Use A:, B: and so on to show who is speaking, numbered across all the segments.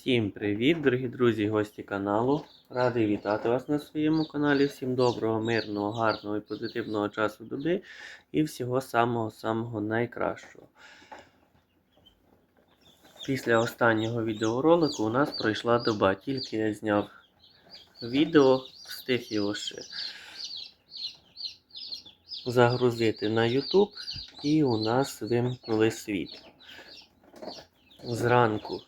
A: Всім привіт, дорогі друзі і гості каналу. Радий вітати вас на своєму каналі. Всім доброго, мирного, гарного і позитивного часу доби і всього самого-самого найкращого. Після останнього відеоролику у нас пройшла доба, тільки я зняв відео, встиг його ще загрузити на YouTube і у нас вимкнули світ. Зранку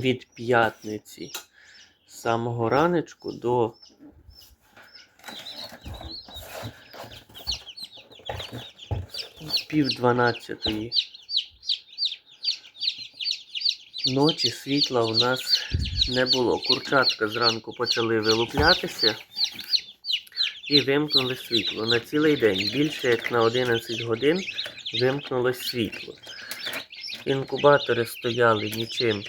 A: від п'ятниці з самого ранечку до пів дванадцятої ночі світла у нас не було. Курчатка зранку почали вилуплятися і вимкнули світло. На цілий день більше як на 11 годин вимкнулось світло. Інкубатори стояли нічим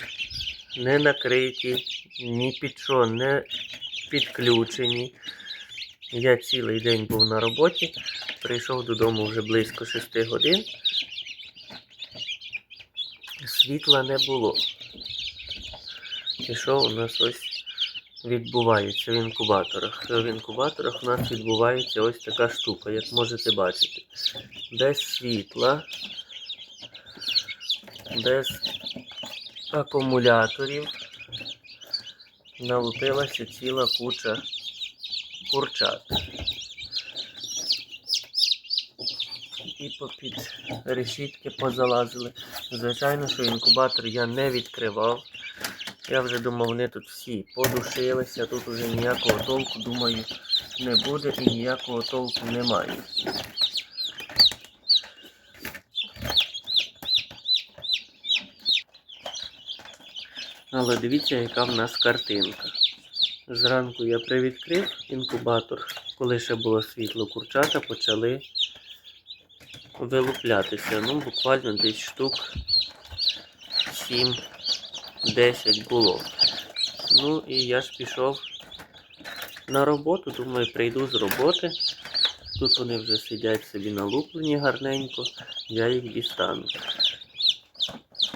A: не накриті, ні під що не підключені. Я цілий день був на роботі, прийшов додому вже близько 6 годин. Світла не було. І що у нас ось відбувається в інкубаторах? В інкубаторах у нас відбувається ось така штука, як можете бачити. Без світла, без акумуляторів налупилася ціла куча курчат. І попід решітки позалазили. Звичайно, що інкубатор я не відкривав. Я вже думав, вони тут всі подушилися, тут уже ніякого толку, думаю, не буде і ніякого толку немає. Але дивіться, яка в нас картинка. Зранку я привідкрив інкубатор, коли ще було світло, курчата почали вилуплятися. Ну, буквально десь штук 7-10 було. Ну і я ж пішов на роботу, думаю, прийду з роботи. Тут вони вже сидять собі налуплені гарненько, я їх дістану.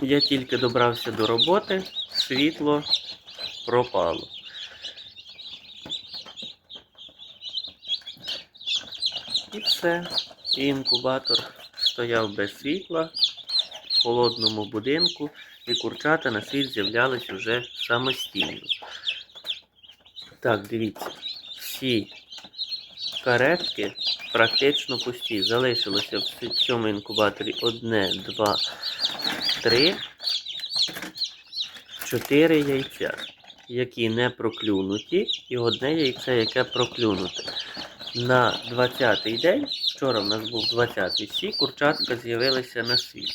A: Я тільки добрався до роботи, світло пропало. І все. І інкубатор стояв без світла в холодному будинку, і курчата на світ з'являлись уже самостійно. Так, дивіться, всі каретки практично пусті. Залишилося в цьому інкубаторі одне, два, три, чотири яйця, які не проклюнуті, і одне яйце, яке проклюнуте. На 20-й день, вчора в нас був 20-й, всі курчатка з'явилися на світ.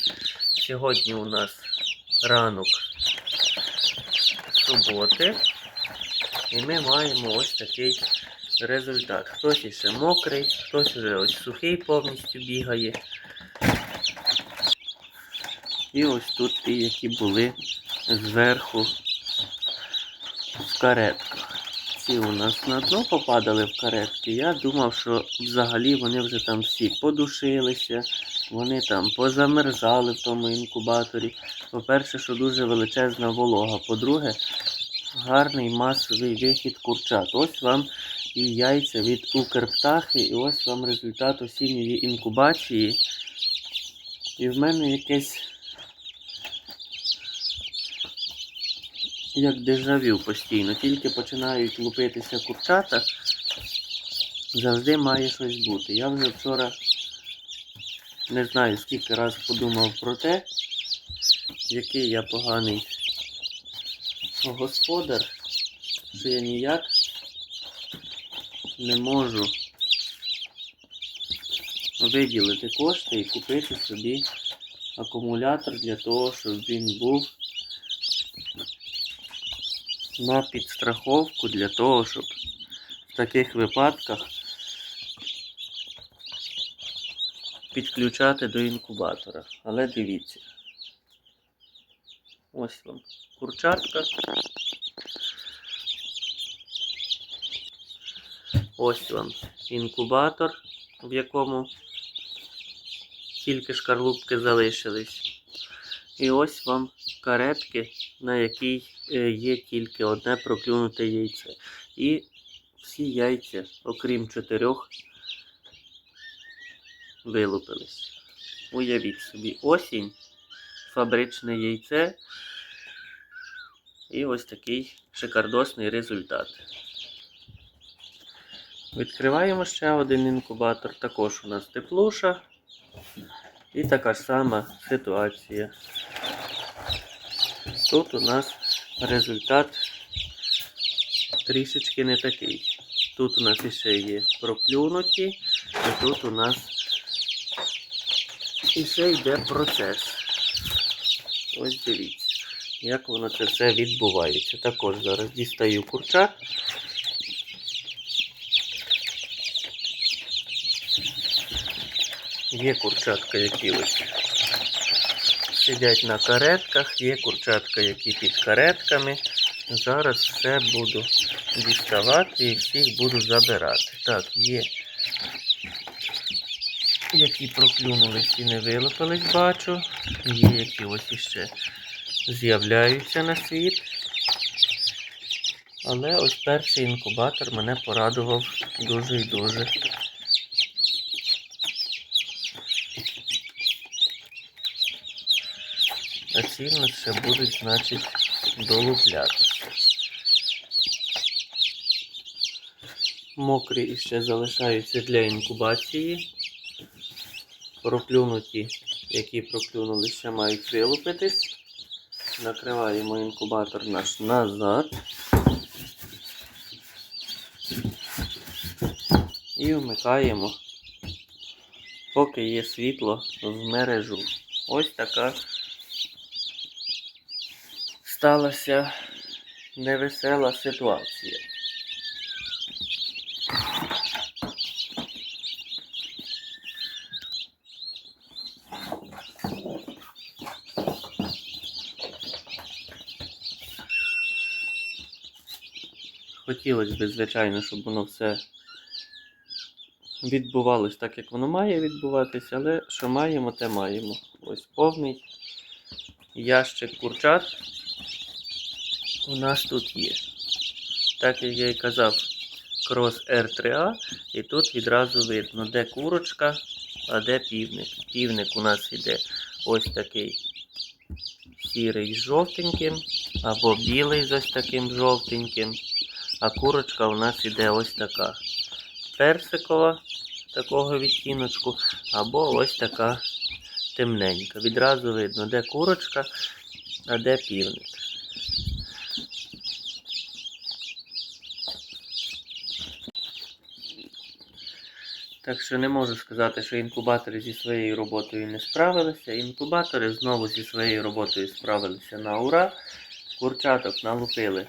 A: Сьогодні у нас ранок суботи, і ми маємо ось такий результат. Хтось іще мокрий, хтось вже ось сухий повністю бігає. І ось тут ті, які були зверху в каретках. Ці у нас на дно попадали в каретки. Я думав, що взагалі вони вже там всі подушилися, вони там позамерзали в тому інкубаторі. По-перше, що дуже величезна волога. По-друге, гарний масовий вихід курчат. Ось вам і яйця від Укрптахи, і ось вам результат осінньої інкубації. І в мене якесь як дежавю постійно. Тільки починають лупитися курчата, завжди має щось бути. Я вже вчора не знаю скільки раз подумав про те, який я поганий господар, що я ніяк не можу виділити кошти і купити собі акумулятор для того, щоб він був на підстраховку для того, щоб в таких випадках підключати до інкубатора. Але дивіться. Ось вам курчатка. Ось вам інкубатор, в якому тільки шкарлупки залишились. І ось вам каретки, на якій є тільки одне проклюнуте яйце. І всі яйця, окрім чотирьох, вилупились. Уявіть собі, осінь, фабричне яйце і ось такий шикардосний результат. Відкриваємо ще один інкубатор. Також у нас теплуша. І така ж сама ситуація. Тут у нас результат трішечки не такий. Тут у нас іще є проклюнуті, і тут у нас іще йде процес. Ось дивіться, як воно це все відбувається. Також зараз дістаю курчат. Є курчатка, які ось сидять на каретках, є курчатка, які під каретками. Зараз все буду діставати і всіх буду забирати. Так, є, які проклюнулись і не вилупились, бачу. Є які ось іще з'являються на світ. Але ось перший інкубатор мене порадував дуже і дуже. А ці ще будуть, значить, долуплятися. Мокрі іще залишаються для інкубації. Проклюнуті, які проклюнули, ще мають вилупитись. Накриваємо інкубатор наш назад. І вмикаємо, поки є світло в мережу. Ось така сталася невесела ситуація. Хотілося б, звичайно, щоб воно все відбувалось так, як воно має відбуватися, але що маємо, те маємо. Ось повний ящик курчат у нас тут є. Так як я і казав, крос R3A, і тут відразу видно, де курочка, а де півник. Півник у нас іде ось такий сірий з жовтеньким, або білий з ось таким жовтеньким. А курочка у нас іде ось така персикова, такого відтіночку, або ось така темненька. Відразу видно, де курочка, а де півник. Так що не можу сказати, що інкубатори зі своєю роботою не справилися. Інкубатори знову зі своєю роботою справилися на ура. Курчаток налупили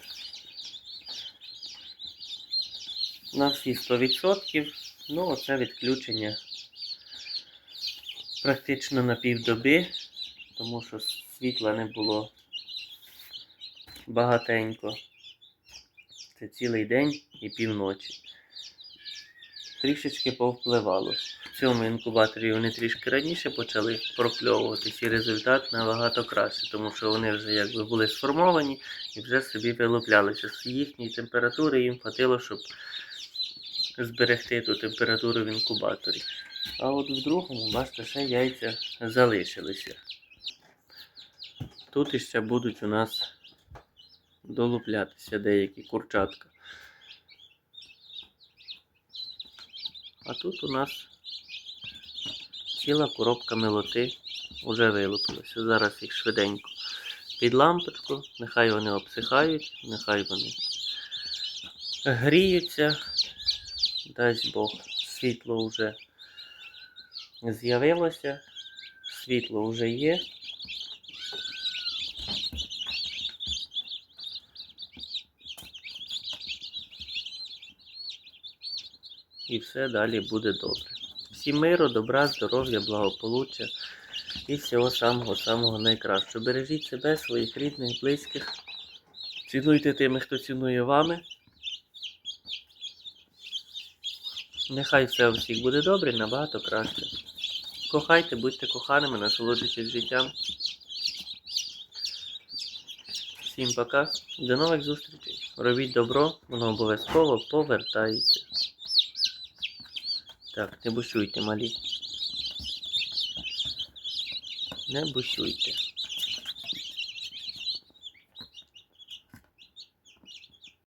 A: на всі 100%. Ну, оце відключення практично на півдоби, тому що світла не було багатенько. Це цілий день і півночі. Трішечки повпливало. В цьому інкубаторі вони трішки раніше почали прокльовуватись і результат набагато краще, тому що вони вже якби були сформовані і вже собі вилуплялися. З їхньої температури їм хватило, щоб зберегти ту температуру в інкубаторі. А от в другому, бачите, ще яйця залишилися. Тут іще будуть у нас долуплятися деякі курчатка. А тут у нас ціла коробка милоти вже вилупилася. Зараз їх швиденько під лампочку, нехай вони обсихають, нехай вони гріються. Дасть Бог, світло вже з'явилося, світло вже є. І все далі буде добре. Всім миру, добра, здоров'я, благополуччя і всього самого-самого найкращого. Бережіть себе, своїх рідних, близьких. Цінуйте тими, хто цінує вами. Нехай все у всіх буде добре, набагато краще. Кохайте, будьте коханими, насолоджуйтесь життям. Всім пока. До нових зустрічей. Робіть добро, воно обов'язково повертається. Так, не бушуйте, малі. Не бушуйте.